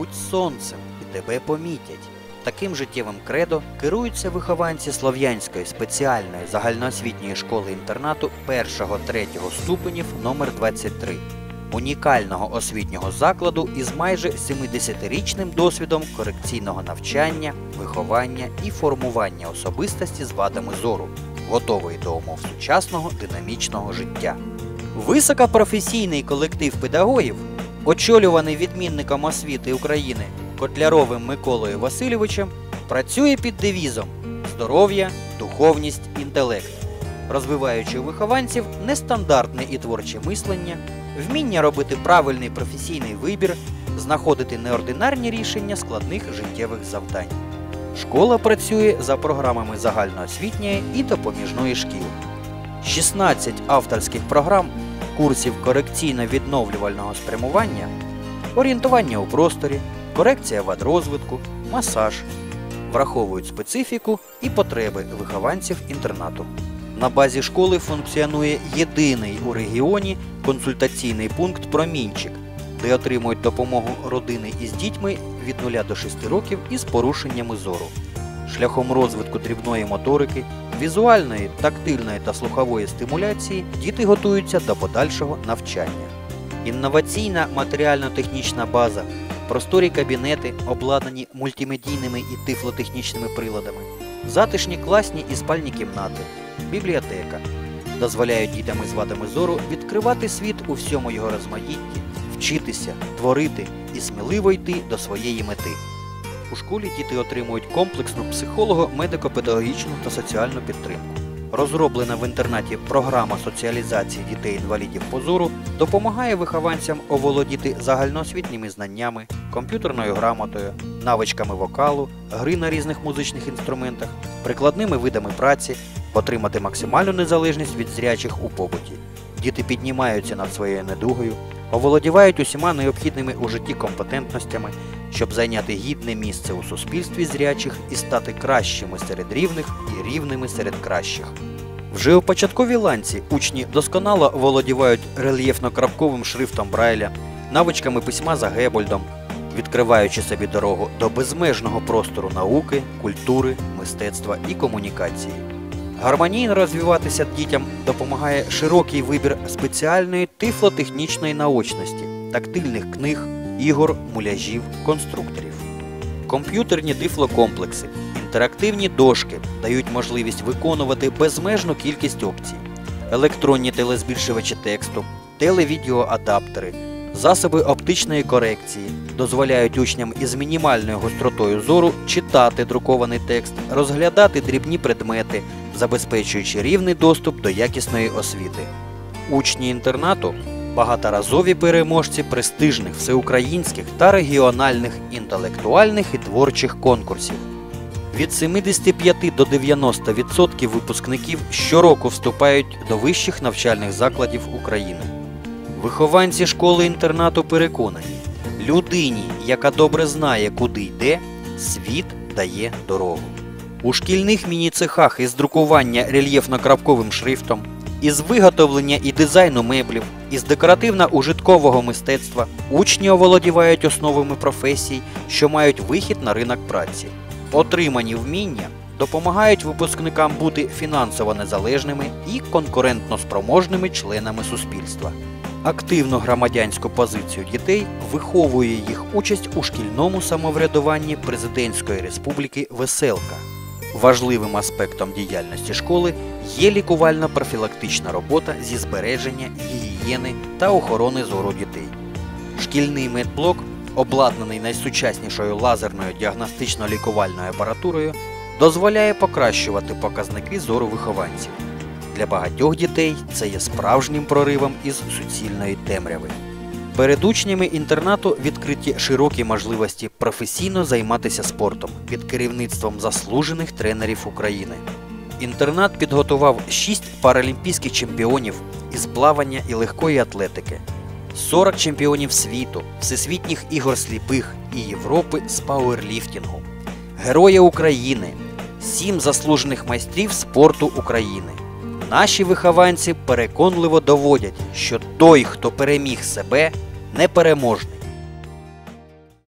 будь сонцем і тебе помітять. Таким життєвим кредо керуються вихованці Слов'янської спеціальної загальноосвітньої школи-інтернату 1-3 ступенів номер 23 унікального освітнього закладу із майже 70-річним досвідом корекційного навчання, виховання і формування особистості з вадами зору, готовий до умов сучасного динамічного життя. Високопрофесійний колектив педагогів, очолюваний відмінником освіти України Котляровим Миколою Васильовичем, працює під девізом здоров'я, духовність, інтелект, розвиваючи у вихованців нестандартне і творче мислення, вміння робити правильний професійний вибір, знаходити неординарні рішення складних життєвих завдань. Школа працює за програмами загальноосвітньої і допоміжної шкіл. 16 авторських програм курсів корекційно-відновлювального спрямування, орієнтування у просторі, корекція вад розвитку, масаж враховують специфіку і потреби вихованців інтернату. На базі школи функціонує єдиний у регіоні консультаційний пункт Промінчик, де отримують допомогу родини із дітьми від 0 до 6 років із порушеннями зору. Шляхом розвитку дрібної моторики, візуальної, тактильної та слухової стимуляції діти готуються до подальшого навчання. Інноваційна матеріально-технічна база, просторі кабінети, обладнані мультимедійними і тифлотехнічними приладами, затишні класні і спальні кімнати, бібліотека дозволяють дітям із вадами зору відкривати світ у всьому його розмаїтті, вчитися, творити і сміливо йти до своєї мети. У школі діти отримують комплексну психолого-медико-педагогічну та соціальну підтримку. Розроблена в інтернаті програма соціалізації дітей-інвалідів по зору допомагає вихованцям оволодіти загальноосвітніми знаннями, комп'ютерною грамотою, навичками вокалу, гри на різних музичних інструментах, прикладними видами праці, отримати максимальну незалежність від зрячих у побуті. Діти піднімаються над своєю недугою, оволодівають усіма необхідними у житті компетентностями, щоб зайняти гідне місце у суспільстві зрячих і стати кращими серед рівних і рівними серед кращих. Вже у початковій ланці учні досконало володівають рельєфно-крапковим шрифтом Брайля, навичками письма за Гебольдом, відкриваючи собі дорогу до безмежного простору науки, культури, мистецтва і комунікації. Гармонійно розвиватися дітям допомагає широкий вибір спеціальної тифлотехнічної наочності, тактильних книг, ігор, муляжів, конструкторів. Комп'ютерні тифлокомплекси, інтерактивні дошки дають можливість виконувати безмежну кількість опцій, електронні телезбільшувачі тексту, телевідеоадаптери, засоби оптичної корекції дозволяють учням із мінімальною гостротою зору читати друкований текст, розглядати дрібні предмети, забезпечуючи рівний доступ до якісної освіти. Учні інтернату багаторазові переможці престижних всеукраїнських та регіональних інтелектуальних і творчих конкурсів. Від 75 до 90% випускників щороку вступають до вищих навчальних закладів України. Вихованці школи-інтернату переконані, людині, яка добре знає, куди йде, світ дає дорогу. У шкільних міні-цехах із друкування рельєфно-крапковим шрифтом, із виготовлення і дизайну меблів, із декоративно-ужиткового мистецтва учні оволодівають основами професій, що мають вихід на ринок праці. Отримані вміння допомагають випускникам бути фінансово незалежними і конкурентно спроможними членами суспільства. Активну громадянську позицію дітей виховує їх участь у шкільному самоврядуванні Президентської Республіки Веселка. Важливим аспектом діяльності школи є лікувально-профілактична робота зі збереження гігієни та охорони зору дітей. Шкільний медблок, обладнаний найсучаснішою лазерною діагностично-лікувальною апаратурою, дозволяє покращувати показники зору вихованців. Для багатьох дітей це є справжнім проривом із суцільної темряви. Перед учнями інтернату відкриті широкі можливості професійно займатися спортом під керівництвом заслужених тренерів України. Інтернат підготував 6 паралімпійських чемпіонів із плавання і легкої атлетики, 40 чемпіонів світу, всесвітніх ігор сліпих і Європи з пауерліфтингу, Героя України, 7 заслужених майстрів спорту України. Наші вихованці переконливо доводять, що той, хто переміг себе, непереможний.